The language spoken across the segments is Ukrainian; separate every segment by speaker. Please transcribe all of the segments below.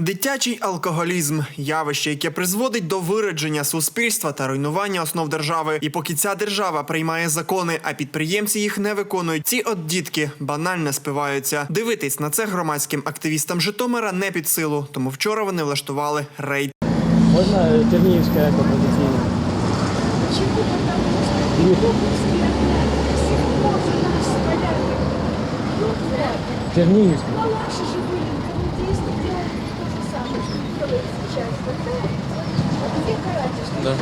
Speaker 1: Дитячий алкоголізм явище, яке призводить до виродження суспільства та руйнування основ держави. І поки ця держава приймає закони, а підприємці їх не виконують, ці от дітки банально спиваються. Дивитись на це громадським активістам Житомира не під силу, тому вчора вони влаштували рейд.
Speaker 2: Можна е, Тернігівська екопозиційна? Тернігівська.
Speaker 3: Наши живые коммунисты делали то же самое, что делает сейчас. А где каратель? Что
Speaker 2: Да.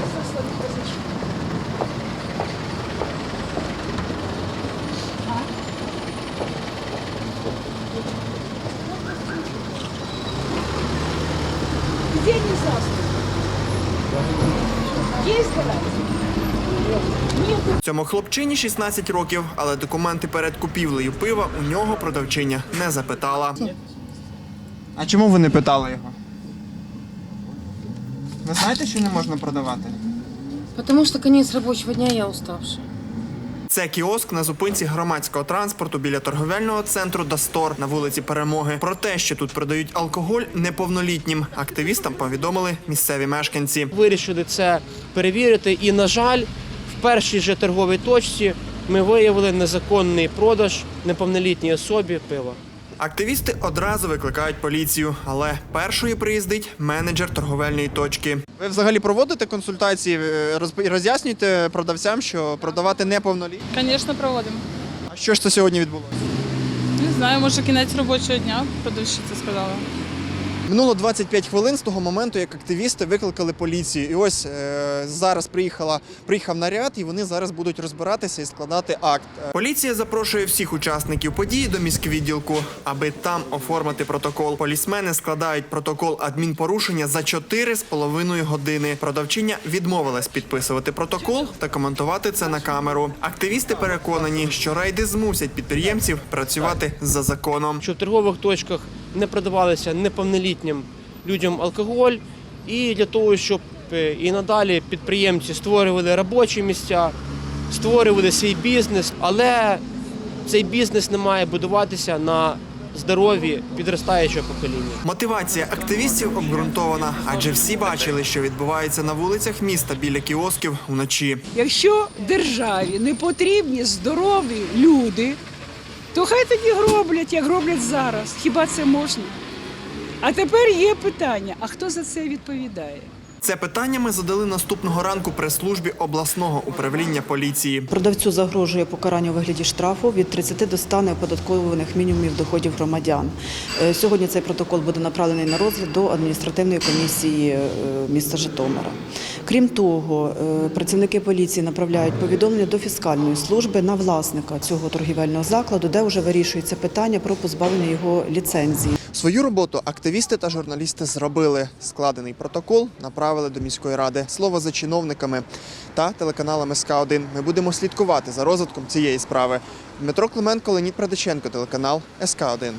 Speaker 3: Где Есть? Нет.
Speaker 1: Цьому хлопчині 16 років, але документи перед купівлею пива у нього продавчиня не запитала. А чому ви не питали його? Ви знаєте, що не можна продавати?
Speaker 4: Потому что конец рабочего дня я уставшая.
Speaker 1: Це кіоск на зупинці громадського транспорту біля торговельного центру Дастор на вулиці Перемоги. Про те, що тут продають алкоголь неповнолітнім, активістам повідомили місцеві мешканці.
Speaker 2: Вирішили це перевірити. І, на жаль, в першій же торговій точці ми виявили незаконний продаж неповнолітній особі пива.
Speaker 1: Активісти одразу викликають поліцію, але першою приїздить менеджер торговельної точки. Ви взагалі проводите консультації, е, роз'яснюєте продавцям, що продавати неповнолітнім?
Speaker 5: Звісно, проводимо.
Speaker 1: А що ж це сьогодні відбулося?
Speaker 5: Не знаю, може кінець робочого дня, продавщиця сказала.
Speaker 1: Минуло 25 хвилин з того моменту, як активісти викликали поліцію. І ось е, зараз приїхала, приїхав наряд, і вони зараз будуть розбиратися і складати акт. Поліція запрошує всіх учасників події до міськвідділку, аби там оформити протокол. Полісмени складають протокол адмінпорушення за 4,5 години. Продавчиня відмовилась підписувати протокол та коментувати це на камеру. Активісти переконані, що рейди змусять підприємців працювати за законом.
Speaker 2: Щоб в торгових точках не продавалися неповнолітнім людям алкоголь, і для того, щоб е, і надалі підприємці створювали робочі місця, створювали свій бізнес, але цей бізнес не має будуватися на здоров'ї підростаючого покоління.
Speaker 1: Мотивація активістів обґрунтована, адже всі бачили, що відбувається на вулицях міста біля кіосків вночі.
Speaker 6: Якщо державі не потрібні здорові люди, то хай тоді гроблять, як роблять зараз. Хіба це можна? А тепер є питання: а хто за це відповідає?
Speaker 1: Це питання ми задали наступного ранку прес-службі обласного управління поліції.
Speaker 7: Продавцю загрожує покарання у вигляді штрафу від 30 до 100 неоподаткованих мінімумів доходів громадян. Е, Сьогодні цей протокол буде направлений на розгляд до адміністративної комісії е, міста Житомира. Крім того, е, працівники поліції направляють повідомлення до фіскальної служби на власника цього торгівельного закладу, де вже вирішується питання про позбавлення його ліцензії.
Speaker 1: Свою роботу активісти та журналісти зробили. Складений протокол направили до міської ради. Слово за чиновниками та телеканалом СК 1 Ми будемо слідкувати за розвитком цієї справи. Дмитро Клименко, Леонід Продаченко, телеканал СК 1